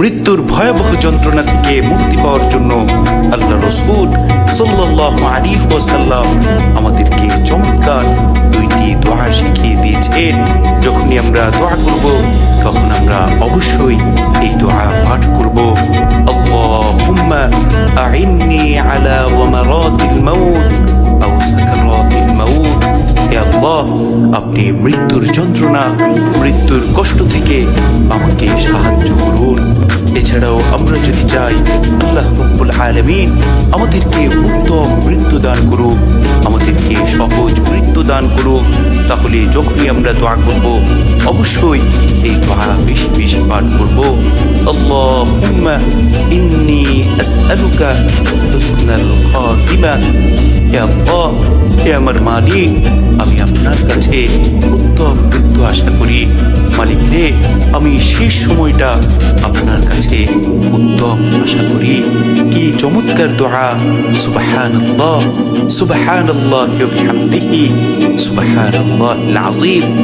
মৃত্যুর ভয়াবহ যন্ত্রণা থেকে মুক্তি পাওয়ার জন্য আল্লাহ রসুল সাল্লাহ আলী ওসাল্লাম আমাদেরকে চমৎকার দুইটি দোয়া শিখিয়ে দিয়েছেন। যখনই আমরা দোয়া করব, তখন আমরা অবশ্যই এই দোয়া পাঠ করব। আলা ওয়ামারাতিল মাউত, আও সাকারাতিল মাউত। হে আল্লাহ, আপনি মৃত্যুর যন্ত্রণা, মৃত্যুর কষ্ট থেকে আমাকে সাহায্য করুন। এছাড়াও আমরা যদি চাই, আল্লাহ রব্বুল আলামিন আমাদেরকে উত্তম মৃত্যু দান করুক, আমাদেরকে সহজ মৃত্যু দান করুক, তাহলে যখনই আমরা দোয়া করব, অবশ্যই এই দোয়া বেশি বেশি পাঠ করব। আল্লাহুম্মা ইন্নী আসআলুকা হুসনাল খাতিমা। হে আল্লাহ, হে আমার মালিক, আমি আপনার কাছে উত্তম মৃত্যু আশা করি। মালিক রে আমি সেই সময়টা আপনার কাছে উত্তম আশা করি। কি চমৎকার দোয়া। সুবাহান্লাহ সুবাহান্লাহ সুবাহান্লাহ আযীম।